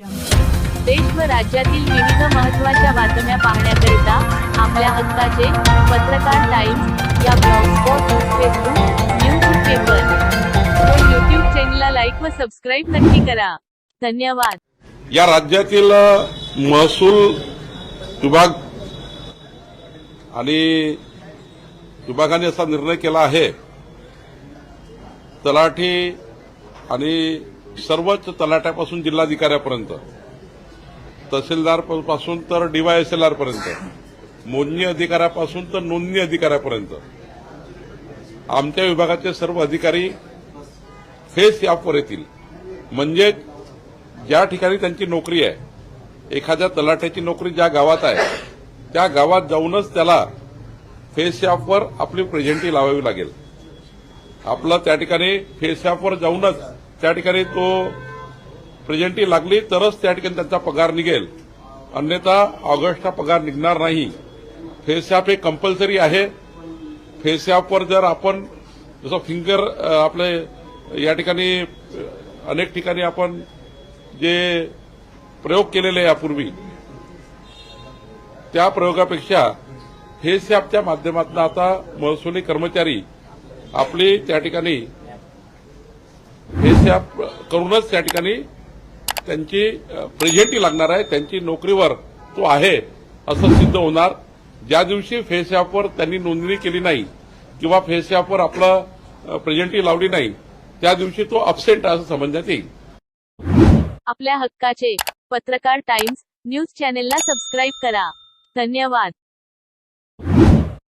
देश व राज्यातील विविध महत्त्वाच्या बातम्या पाहण्याकरिता आपल्या हक्काचे पत्रकार टाइम्स या ब्लॉगस्पॉट फेसबुक न्यूज पेपर. व चॅनलला लाईक व सबस्क्राईब नक्की करा. धन्यवाद. या राज्यातील महसूल विभाग आणि विभागाने असा निर्णय केला आहे. तलाठी आणि सर्वच तलाट्यापासून जिल्हाधिकाऱ्यापर्यंत तहसीलदारपासून तर डीवायएसएलआर पर्यंत मोजणी अधिकाऱ्यापासून तर नोंदणी अधिकाऱ्यापर्यंत. आमच्या विभागाचे सर्व अधिकारी फेस ॲपवर येतील म्हणजे ज्या ठिकाणी त्यांची नोकरी आहे एखाद्या तलाठ्याची नोकरी ज्या गावात आहे त्या गावात जाऊनच त्याला फेस ॲपवर आपली प्रेझेंटी लावावी लागेल. आपलं त्या ठिकाणी फेस ॲपवर जाऊनच त्या ठिकाणी तो प्रेझेंटी लागली तरच त्या ठिकाणी त्यांचा पगार निघेल. अन्यथा ऑगस्टचा पगार निघणार नाही. फेस ॲप हे कंपल्सरी आहे. फेस ॲपवर जर आपण जसं फिंगर आपले या ठिकाणी अनेक ठिकाणी आपण जे प्रयोग केलेले यापूर्वी त्या प्रयोगापेक्षा फेस ॲपच्या माध्यमातून आता महसुली कर्मचारी आपली त्या ठिकाणी फेस करूनच त्या ठिकाणी त्यांची प्रेझेंटी लागणार आहे त्यांची नोकरीवर तो आहे असं सिद्ध होणार. ज्या दिवशी फेस ॲपवर त्यांनी नोंदणी केली नाही किंवा फेस ॲपवर आपलं प्रेझेंटी लावली नाही त्या दिवशी तो अबसेंट असं समजण्यात येईल. आपल्या हक्काचे पत्रकार टाइम्स न्यूज चॅनेलला सबस्क्राईब करा. धन्यवाद.